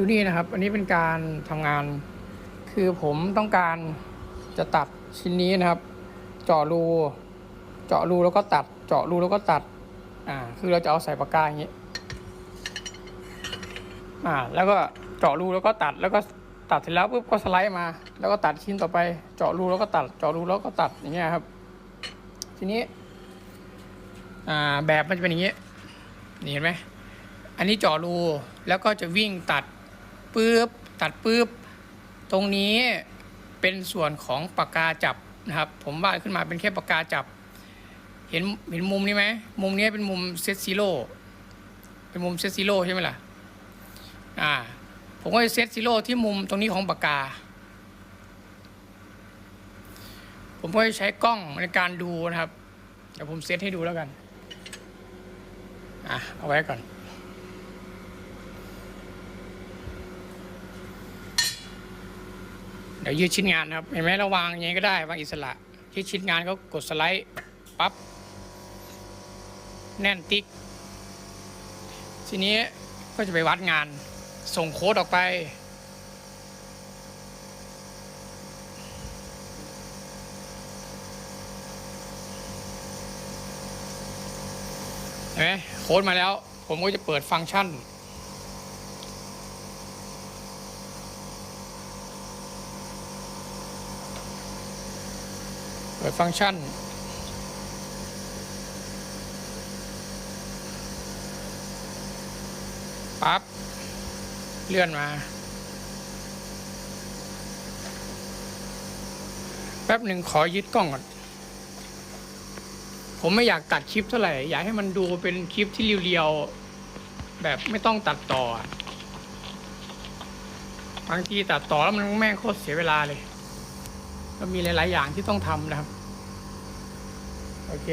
ดูนี่นะครับ อันนี้เป็นการทำงาน คือผมต้องการจะตัดชิ้นนี้นะครับ เจาะรู เจาะรูแล้วก็ตัด เจาะรูแล้วก็ตัด อ่า คือเราจะเอาใส่ปากกาอย่างนี้ อ่า แล้วก็เจาะรูแล้วก็ตัด แล้วก็ตัดเสร็จแล้วปุ๊บก็สไลด์มา แล้วก็ตัดชิ้นต่อไป เจาะรูแล้วก็ตัด เจาะรูแล้วก็ตัดอย่างเงี้ยครับ ทีนี้ อ่า แบบมันจะเป็นอย่างนี้ นี่เห็นไหมอันนี้เจาะรู แล้วก็จะวิ่งตัด ปื๊บตัดปื๊บตรงนี้เป็นส่วนของปากกาจับนะครับ ผมวาดขึ้นมาเป็นแค่ปากกาจับ เห็นเห็นมุมนี้ไหมมุมนี้เป็นมุมเซตซีโร่เป็นมุมเซตซีโร่ใช่ไหมล่ะอ่าผมก็จะเซตซีโร่ที่มุมตรงนี้ของปากกา ผมก็จะใช้กล้องในการดูนะครับ เดี๋ยวผมเซตให้ดูแล้วกัน อะ เอาไว้ก่อน ดี๋ยวยืดชิ้นงานครับเห็นไหมเราวางอย่างนี้ก็ได้วางอิสระยืดชิ้นงานก็กดสไลด์ปั๊บแน่นติ๊ก ทีนี้ก็จะไปวัดงานส่งโค้ดออกไป เห็นไหมโค้ดมาแล้ว ผมก็จะเปิดฟังก์ชัน เปิดฟังก์ชัน ปั๊บ เลื่อนมา แป๊บหนึ่งขอยึดกล้องก่อน ผมไม่อยากตัดคลิปเท่าไหร่ อยากให้มันดูเป็นคลิปที่เรียวๆ แบบไม่ต้องตัดต่อบางทีตัดต่อแล้วมันแม่งโคตรเสียเวลาเลย ก็มีหลาย ๆ อย่างที่ต้องทำนะครับ โอเค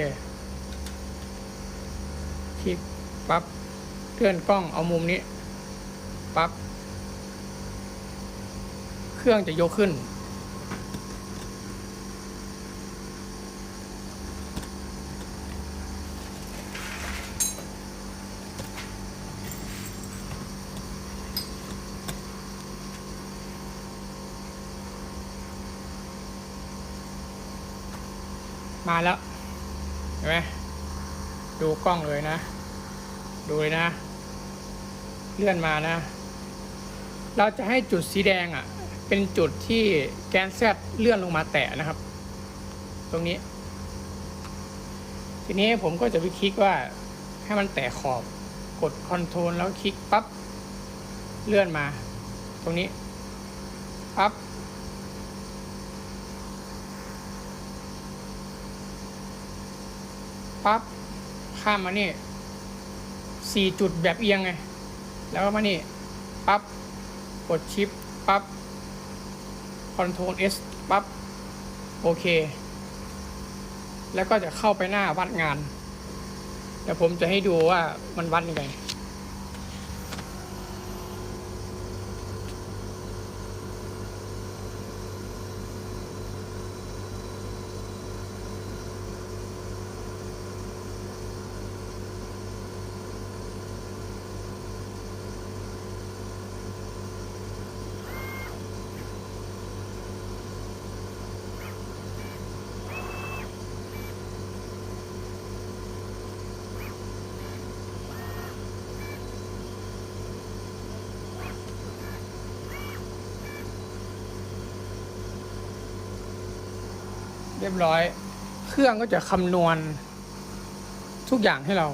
คลิกปั๊บเคลื่อนกล้องเอามุมนี้ ปั๊บเครื่องจะยกขึ้น มาแล้ว เห็นไหมดูกล้องเลยนะ ดูเลยนะ เลื่อนมานะ เราจะให้จุดสีแดงอะ เป็นจุดที่แกนแซดเลื่อนลงมาแตะนะครับ ตรงนี้ ทีนี้ผมก็จะไปคลิกว่าให้มันแตะขอบ กดคอนโทรลแล้วคลิกปั๊บ เลื่อนมา ตรงนี้ ปั๊บ ปั๊บข้ามมานี่สี่จุดแบบเอียงไง แล้วก็มานี่ปั๊บกดชิปปั๊บคอนโทรล S ปั๊บโอเค แล้วก็จะเข้าไปหน้าวัดงาน เดี๋ยวผมจะให้ดูว่ามันวัดยังไง เรียบร้อย เครื่องก็จะคำนวณ ทุกอย่างให้เรา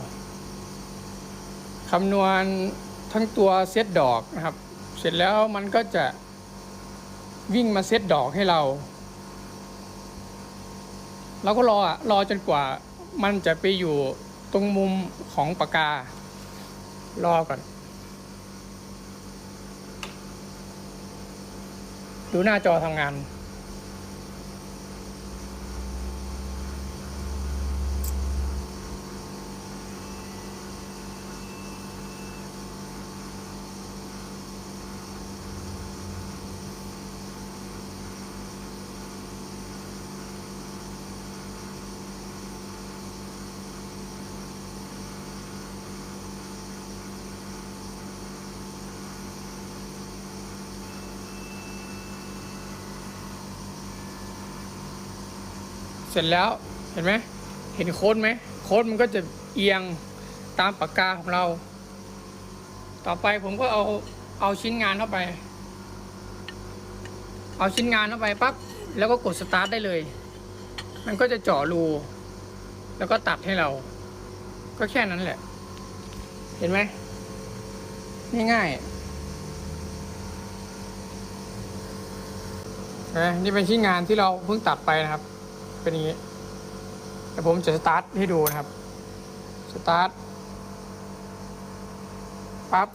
คำนวณทั้งตัวเซตดอกนะครับ เสร็จแล้วมันก็จะวิ่งมาเซตดอกให้เรา เราก็รออะรอจนกว่ามันจะไปอยู่ตรงมุมของปากกา รอก่อน ดูหน้าจอทำงาน เสร็จแล้วเห็นไหมเห็นโค้ดไหมโค้ดมันก็จะเอียงตามปากกาของเรา ต่อไปผมก็เอาเอาชิ้นงานเข้าไป เอาชิ้นงานเข้าไปปั๊บแล้วก็กดสตาร์ทได้เลย มันก็จะเจาะรูแล้วก็ตัดให้เรา ก็แค่นั้นแหละ เห็นไหมง่ายๆนะนี่เป็นชิ้นงานที่เราเพิ่งตัดไปนะครับ เป็นอย่างนี้แล้วผมจะสตาร์ทให้ดูนะครับ สตาร์ทปั๊บ